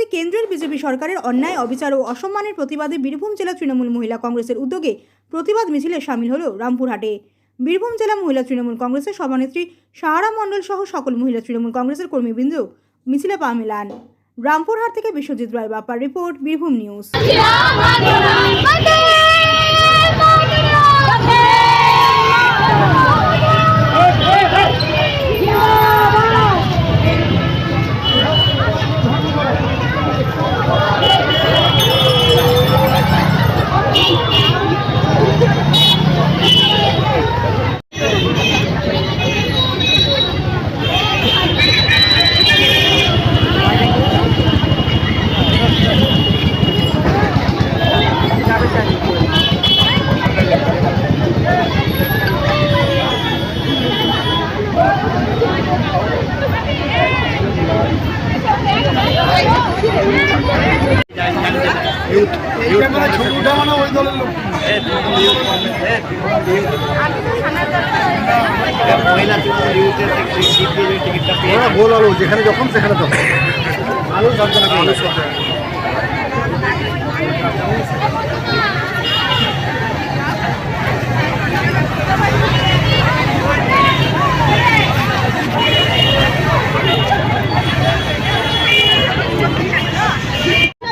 সম্প্রতি কেন্দ্রের বিজেপি সরকারের অন্যায়, অবিচার ও অসম্মানের প্রতিবাদে বীরভূম জেলা তৃণমূল মহিলা কংগ্রেসের উদ্যোগে প্রতিবাদ মিছিলে সামিল হল রামপুরহাটে। বীরভূম জেলা মহিলা তৃণমূল কংগ্রেসের সভানেত্রী সাহারা মণ্ডল সহ সকল মহিলা তৃণমূল কংগ্রেসের কর্মীবৃন্দ মিছিলে পা মেলান। রামপুরহাট থেকে বিশ্বজিৎ রায় বাপার রিপোর্ট, বীরভূম নিউজ। যেখানে যখন সেখানে তখন আলু।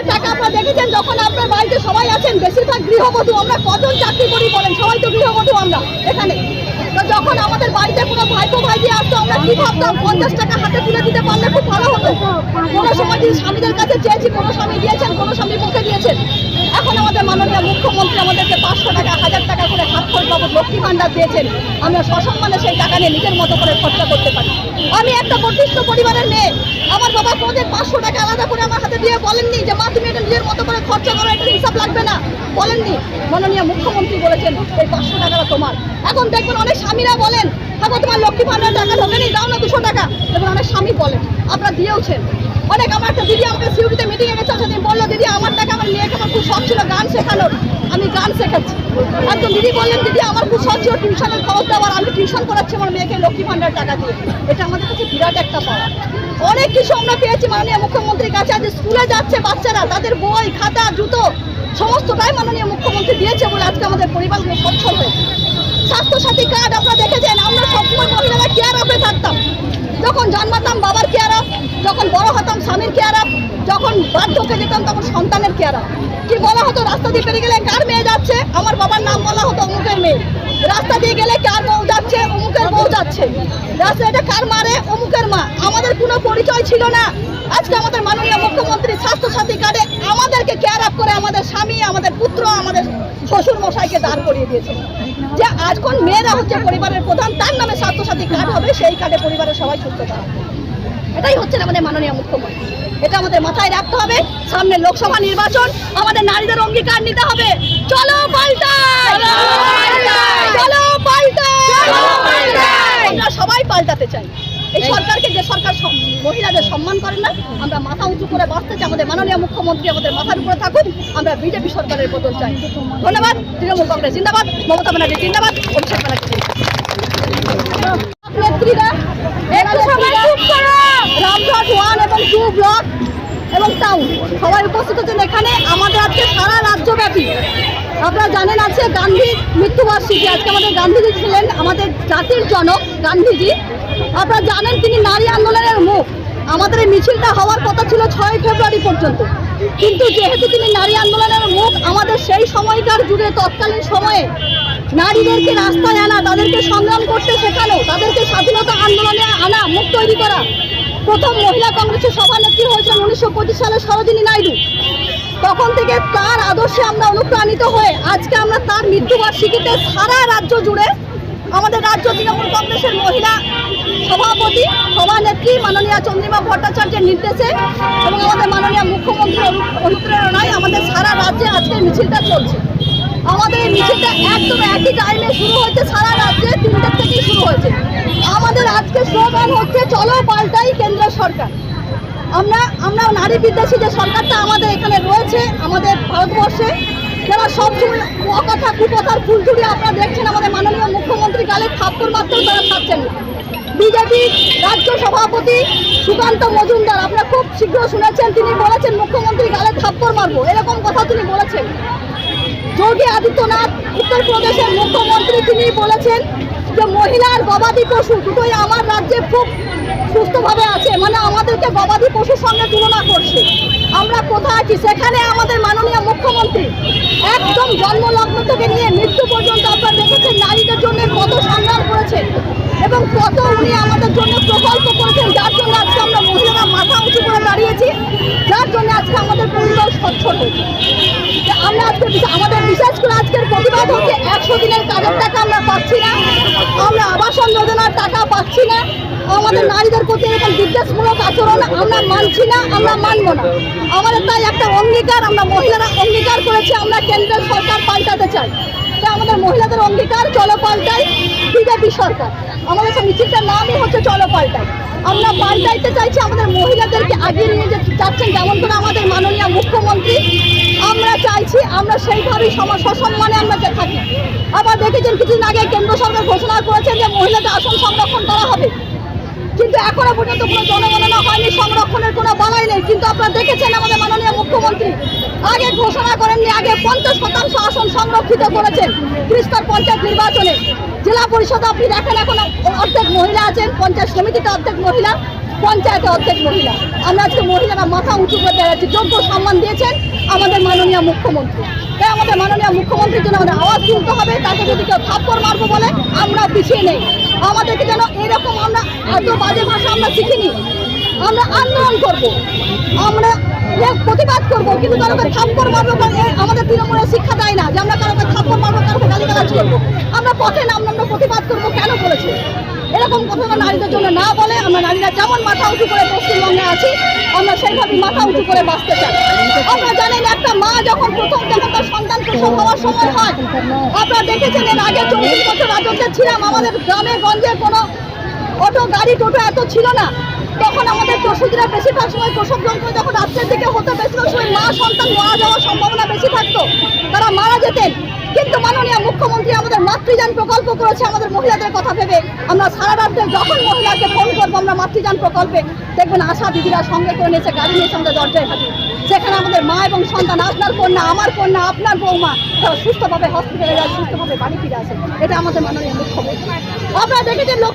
টাকা আপনারা দেখেছেন যখন আপনার বাড়িতে সবাই আছেন বেশিরভাগ গৃহবধূ আমরা কজন চাকরি করি বলেন? সবাই তো গৃহবধূ আমরা, এখানে। তো যখন আমাদের বাড়িতে কোনো ভাইপো ভাইজি আসতো, আমরা কি ভাবতাম পঞ্চাশ টাকা হাতে তুলে দিতে পারলে খুব ভালো হতো। কোনো সময় যদি স্বামীদের কাছে চেয়েছি, কোনো স্বামী দিয়েছেন, কোনো স্বামী মুখে দিয়েছেন। এখন আমাদের মাননীয় মুখ্যমন্ত্রী আমাদেরকে পাঁচশো টাকা, হাজার টাকা করে হাত খরচ বাবদ লক্ষ্মী ভাণ্ডার দিয়েছেন। আমরা সসম্মানে সেই টাকা নিয়ে নিজের মতো করে খরচা করতে পারি। আমি একটা প্রতিষ্ঠ পরিবারের মেয়ে। আমার বাবা কোনোদিন পাঁচশো টাকা আলাদা করে আমার হাতে দিয়ে বলেননি যে, মা, তুমি এটা নিজের মতো করে খরচা করো এটা হিসাব লাগবে না। বলেননি। মাননীয় মুখ্যমন্ত্রী বলেছেন, এই পাঁচশো টাকাটা তোমার। এখন দেখবেন অনেক স্বামীরা বলেন থাকো তোমার লক্ষ্মী ভাণ্ডার টাকা ঢোকেনি দাও না দুশো টাকা। দেখবেন অনেক স্বামী বলেন, আপনারা দিয়েওছেন। অনেক আমার একটা দিদি আমাকে সিউড়িতে মিটিংয়ে গেছে সেদিন বলল, দিদি, আমার টাকা, আমার মেয়েকে আমার খুব শখ ছিল গান শেখানোর। আমি গান শেখাচ্ছি। একজন দিদি বললেন, দিদি, আমার খুব শখ ছিল টিউশনের খরচ দেওয়ার, আমি টিউশন করাচ্ছি আমার মেয়েকে লক্ষ্মী ভাণ্ডার টাকা দিয়ে। এটা আমাদের কাছে বিরাট একটা পাওয়া। অনেক কিছু আমরা পেয়েছি মাননীয় মুখ্যমন্ত্রীর কাছে। আজ স্কুলে যাচ্ছে বাচ্চারা, তাদের বই, খাতা, জুতো, সমস্তটাই মাননীয় মুখ্যমন্ত্রী দিয়েছে বলে আজকে আমাদের পরিবারগুলো সচ্ছল হয়েছে। স্বাস্থ্যসাথী কার্ড আপনারা দেখেছেন, আমরা সবসময় মহিলারা কেয়ার আপে থাকতাম। যখন জন্মাতাম বাবার কেয়ার আপ যখন বড় হতাম স্বামীর কেয়ার আপ যখন বার্ধক্যে যেতাম তখন সন্তানের কেয়ার আপ কি বলা হতো, রাস্তা দিয়ে পেরিয়ে গেলে কার মেয়ে যাচ্ছে? আমার বাবার নাম বলা হতো অমুকের মেয়ে। রাস্তা দিয়ে গেলে কার যাচ্ছে। রাস্তা কার মারে অমুকের মা। আমাদের কোনো পরিচয় ছিল না। আজকে আমাদের মাননীয় মুখ্যমন্ত্রী স্বাস্থ্যসাথী কার্ডে আমাদেরকে কেয়ার আপ করে আমাদের স্বামী, আমাদের পুত্র, আমাদের শ্বশুর মশাইকে দাঁড় করিয়ে দিয়েছে। যে আজখন মেয়েরা হচ্ছে পরিবারের প্রধান, তার নামে স্বাস্থ্যসাথী কার্ড হবে, সেই কার্ডে পরিবারের সবাই সুস্থ থাকবে। এটাই হচ্ছে আমাদের মাননীয় মুখ্যমন্ত্রী। এটা আমাদের মাথায় রাখতে হবে। সামনে লোকসভা নির্বাচন, আমাদের নারীদের অঙ্গীকার নিতে হবে। চলো পাল্টাই চলো পাল্টাই আমরা সবাই পাল্টাতে চাই। এই সরকারকে যে সরকার মহিলাদের সম্মান করে না আমরা মাথা উঁচু করে বাঁচতে চাই। আমাদের মাননীয় মুখ্যমন্ত্রী আমাদের মাথার উপরে থাকুন আমরা বিজেপি সরকারের বদল চাই। ধন্যবাদ তৃণমূল কংগ্রেস জিন্দাবাদ মমতা ব্যানার্জি জিন্দাবাদ অভিষেক ব্যানার্জি নেত্রীরা নেত্রীরা রামঘাট ওয়ান এবং টু ব্লক এবং টাউন সবাই উপস্থিত হচ্ছেন এখানে। আমাদের আজকে সারা রাজ্যব্যাপী আপনারা জানেন আছে গান্ধী মৃত্যুবার্ষিকী। আজকে আমাদের গান্ধীজি ছিলেন আমাদের জাতির জনক গান্ধীজি। আপনারা জানেন তিনি নারী আন্দোলনের মুখ। আমাদের এই মিছিলটা হওয়ার কথা ছিল ছয় ফেব্রুয়ারি পর্যন্ত। কিন্তু যেহেতু তিনি নারী আন্দোলনের মুখ, আমাদের সেই সময়কার যুগে, তৎকালীন সময়ে নারীদেরকে রাস্তায় আনা, তাদেরকে সংগ্রাম করতে শেখানো, তাদেরকে স্বাধীনতা আন্দোলনে আনা, মুখ তৈরি করা। প্রথম মহিলা কংগ্রেসের সভানেত্রী হয়েছেন উনিশশো পঁচিশ সালে সরোজিনী নাইডু। তখন থেকে আদর্শে আমরা অনুপ্রাণিত হয়ে আজকে আমরা তার মৃত্যুবার্ষিকীতে সারা রাজ্য জুড়ে আমাদের রাজ্য তৃণমূল কংগ্রেসের মহিলা সভাপতি, সভানেত্রী মাননীয় চন্দ্রিমা ভট্টাচার্যের নির্দেশে এবং আমাদের মাননীয় মুখ্যমন্ত্রীর অনুপ্রেরণায় আমাদের সারা রাজ্যে আজকের মিছিলটা চলছে। আমাদের এই মিছিলটা একদম একই টাইমে শুরু হয়েছে, সারা রাজ্যে তিনটের থেকেই শুরু হয়েছে। আমাদের আজকে স্লোগান হচ্ছে, চলো পাল্টাই কেন্দ্র সরকার। আমরা আমরা নারী বিদ্বেষী যে সরকারটা আমাদের এখানে রয়েছে, আমাদের ভারতবর্ষে যারা সবসময় অকথা কুকথার ফুলঝুরি আপনারা দেখছেন, আমাদের মাননীয় মুখ্যমন্ত্রী গালে থাপ্পড় মারতেও তারা থাকছেন। বিজেপি রাজ্য সভাপতি সুকান্ত মজুমদার, আপনারা খুব শীঘ্র শুনেছেন, তিনি বলেছেন, মুখ্যমন্ত্রী গালে থাপ্পড় মারবো। এরকম কথা তিনি বলেছেন। যোগী আদিত্যনাথ, উত্তরপ্রদেশের মুখ্যমন্ত্রী, তিনি বলেছেন মহিলা আর গবাদি পশু দুটোই আমার রাজ্যে খুব সুস্থভাবে আছে। মানে আমাদেরকে গবাদি পশুর সঙ্গে তুলনা করছে। আমরা কোথায় আছি? সেখানে আমাদের মাননীয় মুখ্যমন্ত্রী একদম জন্মলগ্ন থেকে নিয়ে মৃত্যু পর্যন্ত আপনার দেখেছেন, নারীদের জন্য কত সংগ্রাম করেছেন এবং কত উনি আমাদের জন্য প্রকল্প করেছেন, যার জন্য আজকে আমরা মহিলারা মাথা উঁচু করে দাঁড়িয়েছি যার জন্য আজকে আমাদের পরিবার স্বচ্ছল হয়েছে যে আমরা আজকে বিশে- আমাদের বিশেষ করে আজকের প্রতিবাদ হচ্ছে একশো দিনের কাজের টাকা আমরা পাচ্ছি না। আমরা আবাসন যোজনার টাকা পাচ্ছি না। আমাদের নারীদের প্রতি এরকম বিদ্বেষমূলক আচরণ আমরা মানছি না, আমরা মানব না। আমাদের তাই একটা অঙ্গীকার আমরা মহিলারা অঙ্গীকার করেছি, আমরা কেন্দ্রের সরকার পাল্টাতে চাই। তাই আমাদের মহিলাদের অঙ্গীকার চলো পাল্টাই, বিজেপি সরকার। আমাদের মিছিলটার নামই হচ্ছে চলো পাল্টাই। আমরা পাল্টাইতে চাইছি, আমাদের মহিলাদেরকে আগিয়ে নিয়ে যেতে চাচ্ছেন যেমন করে আমাদের মাননীয় মুখ্যমন্ত্রী। আমরা চাইছি, আমরা সেইভাবেই সমাজ সসম্মানে আমরা যে থাকি। আবার দেখেছেন কিছুদিন আগে কেন্দ্র সরকার ঘোষণা করেছে যে মহিলাদের আসন সংরক্ষণ করা হবে। কিন্তু এখনও পর্যন্ত কোনো জনগণনা সংরক্ষণের কোনো নেই কিন্তু আপনারা দেখেছেন আমাদের মাননীয় মুখ্যমন্ত্রী আগে ঘোষণা করেননি, আগে পঞ্চাশ শতাংশ আসন সংরক্ষিত করেছেন ত্রিস্তর পঞ্চায়েত নির্বাচনে। জেলা পরিষদ আপনি দেখেন এখন অর্ধেক মহিলা আছেন, পঞ্চায়েত সমিতিতে অর্ধেক মহিলা, পঞ্চায়েতে অর্ধেক মহিলা। আমরা আজকে মহিলারা মাথা উঁচু করে দাঁড়াচ্ছি, যোগ্য সম্মান দিয়েছেন আমাদের মাননীয় মুখ্যমন্ত্রী। তাই আমাদের মাননীয় মুখ্যমন্ত্রীর জন্য আমাদের আওয়াজ তুলতে হবে, তাকে যদি কেউ থাপ্পড় মারবো বলে, আমরা পিছিয়ে নেই। আমাদেরকে যেন এরকম আমরা এত বাজে ভাষা আমরা শিখিনি। আমরা আন্দোলন করব। আমরা প্রতিবাদ করব, কিন্তু কারোকে থাপ্পড় মারবো আমাদের তৃণমূলের শিক্ষা দেয় না যে আমরা কারোকে থাপ্পড় মারবো কারোকে গালি গালিগালাজ করব। আমরা পথে নামলে আমরা প্রতিবাদ করব কেন বলেছে? এরকম কথা নারীদের জন্য না বলে আমরা নারীরা যেমন মাথা উঁচু করে পশ্চিমবঙ্গে আছি, আমরা সেইভাবে মাথা উঁচু করে বাঁচতে চাই। আমরা জানেন একটা মা যখন প্রথম যখন তার সন্তান প্রসব হওয়ার সময় হয়, আপনারা দেখেছেন এর আগে চল্লিশ বছর রাজত্বে ছিলাম। আমাদের গ্রামে, গঞ্জে কোনো অটো, গাড়ি, টোটো এত ছিল না। তখন আমাদের প্রসূতিরা বেশিরভাগ সময় প্রসব যন্ত্র যখন রাত্রের দিকে হতো, বেশিরভাগ সময় মা সন্তান মারা যাওয়ার সম্ভাবনা বেশি থাকতো। তারা মারা যেতেন। কিন্তু মাননীয় মুখ্যমন্ত্রী আমাদের মাতৃযান প্রকল্প করেছে, আমাদের মহিলাদের কথা ভেবে। আমরা সারা রাত্রে যখন মহিলাকে ফোন করব, আমরা মাতৃযান প্রকল্পে দেখবেন আশা দিদিরা সঙ্গে করে নিয়েছে, গাড়ি নিয়ে সঙ্গে দরজায় হাজির সেখানে আমাদের মা এবং সন্তান, আপনার কন্যা, আমার কন্যা, আপনার বৌমা সুস্থভাবে হসপিটালে যায়, সুস্থভাবে বাড়ি ফিরে আসে। এটা আমাদের মাননীয় মুখ্যমন্ত্রী। আপনারা দেখেছেন